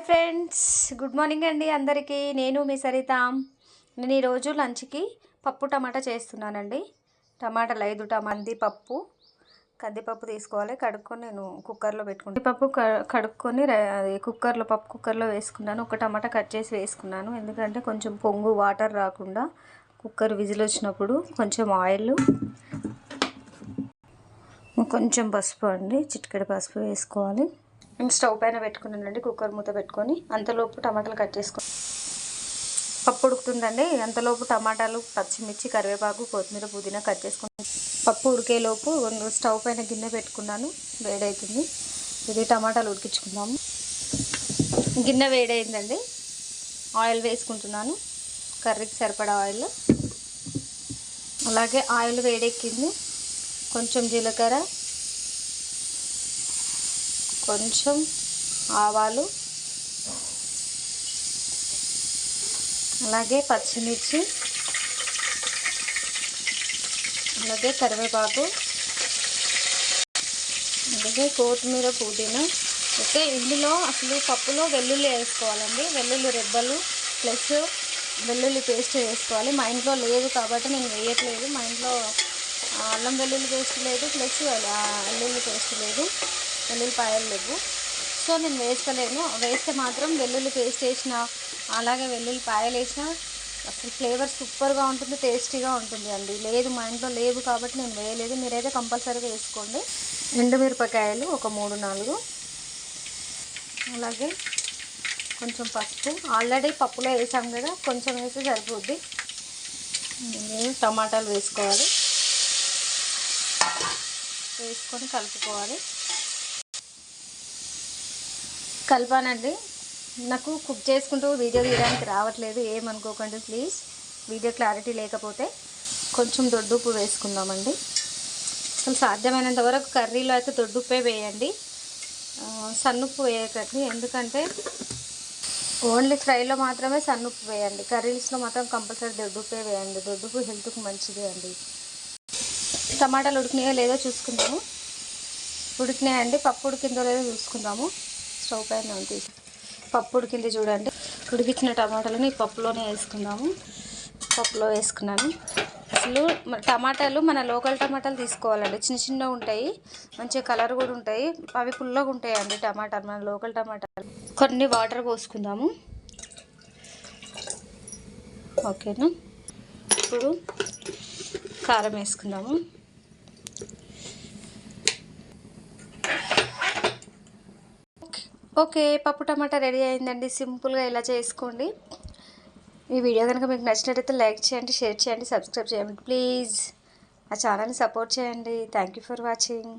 Hi friends. Good morning అండి అందరికీ. నేను మీ సరిత. నేను ఈరోజు లంచ్కి పప్పు టమాటా చేస్తున్నానండి. టమాటాలు ఐదు టమాంది పప్పు కందిపప్పు తీసుకోవాలి. కడుక్కొని నేను కుక్కర్లో పెట్టుకుంటాను పప్పు క- కడుక్కొని అది కుక్కర్లో పప్పు కుక్కర్లో వేసుకున్నాను. ఒక టమాటా కట్ చేసి వేసుకున్నాను. ఎందుకంటే కొంచెం పొంగు వాటర్ రాకుండా కుక్కర్ విజిల్ వచ్చినప్పుడు కొంచెం ఆయిల్ కొంచెం పసుపు అండి. చిటికెడు పసుపు వేసుకోవాలి. నేను స్టవ్ పైన పెట్టుకున్నానండి కుక్కర్ మూత పెట్టుకొని అంతలోపు టమాటాలు కట్ చేసుకొని. పప్పు ఉడుకుతుందండి అంతలోపు టమాటాలు పచ్చిమిర్చి కరివేపాకు కొత్తిమీర పుదీనా కట్ చేసుకుని. పప్పు ఉడికేలోపు స్టవ్ పైన గిన్నె పెట్టుకున్నాను వేడవుతుంది ఇది టమాటాలు ఉడికించుకుందాము. గిన్నె వేడైందండి ఆయిల్ వేసుకుంటున్నాను కర్రీకి సరిపడా ఆయిల్. అలాగే ఆయిల్ వేడెక్కింది కొంచెం జీలకర్ర కొంచెం ఆవాలు అలాగే పచ్చిమిర్చి అలాగే కరివేపాకు అలాగే కొత్తిమీర పుదీనా. అయితే ఇందులో అసలు పప్పులో వెల్లుల్లి వేసుకోవాలండి. వెల్లుల్లి రెబ్బలు ప్లస్ వెల్లుల్లి పేస్ట్ వేసుకోవాలి. మా ఇంట్లో లేదు కాబట్టి నేను వేయట్లేదు. మా ఇంట్లో అల్లం వెల్లుల్లి పేస్ట్ లేదు ప్లస్ వెల్లుల్లి పేస్ట్ లేదు వెల్లుల్లిపాయలు లేవు. సో నేను వేస్తలేను వేస్తే మాత్రం వెల్లుల్లి పేస్ట్ వేసిన అలాగే వెల్లుల్లిపాయలు వేసిన అసలు ఫ్లేవర్ సూపర్గా ఉంటుంది టేస్టీగా ఉంటుంది అండి. లేదు మా ఇంట్లో లేవు కాబట్టి నేను వేయలేదు. మీరైతే కంపల్సరీగా వేసుకోండి. ఎండుమిరపకాయలు ఒక మూడు నాలుగు. అలాగే కొంచెం పసుపు. ఆల్రెడీ పప్పులో వేసాం కదా కొంచెం వేస్తే సరిపోద్ది. నేను టమాటాలు వేసుకోవాలి. వేసుకొని కలుపుకోవాలి. కలపానండి. నాకు కుక్ చేసుకుంటూ వీడియో తీయడానికి రావట్లేదు ఏమనుకోకండి ప్లీజ్. వీడియో క్లారిటీ లేకపోతే కొంచెం దొడ్డుప్పు వేసుకుందామండి. అసలు సాధ్యమైనంత వరకు కర్రీలో అయితే దొడ్డుప్పే వేయండి. సన్నుప్పు వేయకండి. ఎందుకంటే ఓన్లీ ఫ్రైలో మాత్రమే సన్నుప్పు వేయండి. కర్రీస్లో మాత్రం కంపల్సరీ దొడ్డుప్పే వేయండి. దొడ్డుప్పు హెల్త్కి మంచిది అండి. టమాటాలు ఉడికినాయో లేదో చూసుకుందాము. ఉడికినాయండి పప్పు ఉడికిందో లేదో చూసుకుందాము. స్టవ్ పైన తీసి పప్పు ఉడికింది చూడండి. ఉడికించిన టమాటాలని పప్పులోనే వేసుకుందాము. పప్పులో వేసుకున్నాను. అసలు టమాటాలు మన లోకల్ టమాటాలు తీసుకోవాలండి. చిన్న చిన్నగా ఉంటాయి. మంచిగా కలర్ కూడా ఉంటాయి. అవి పుల్లగా ఉంటాయండి టమాటాలు మన లోకల్ టమాటాలు. కొన్ని వాటర్ పోసుకుందాము. ఓకేనా? ఇప్పుడు కారం వేసుకుందాము. ఓకే పప్పు టమాటా రెడీ అయిందండి. సింపుల్గా ఇలా చేసుకోండి. ఈ వీడియో కనుక మీకు నచ్చినట్టయితే లైక్ చేయండి షేర్ చేయండి సబ్స్క్రైబ్ చేయండి. ప్లీజ్ ఆ ఛానల్ని సపోర్ట్ చేయండి. Thank you for watching.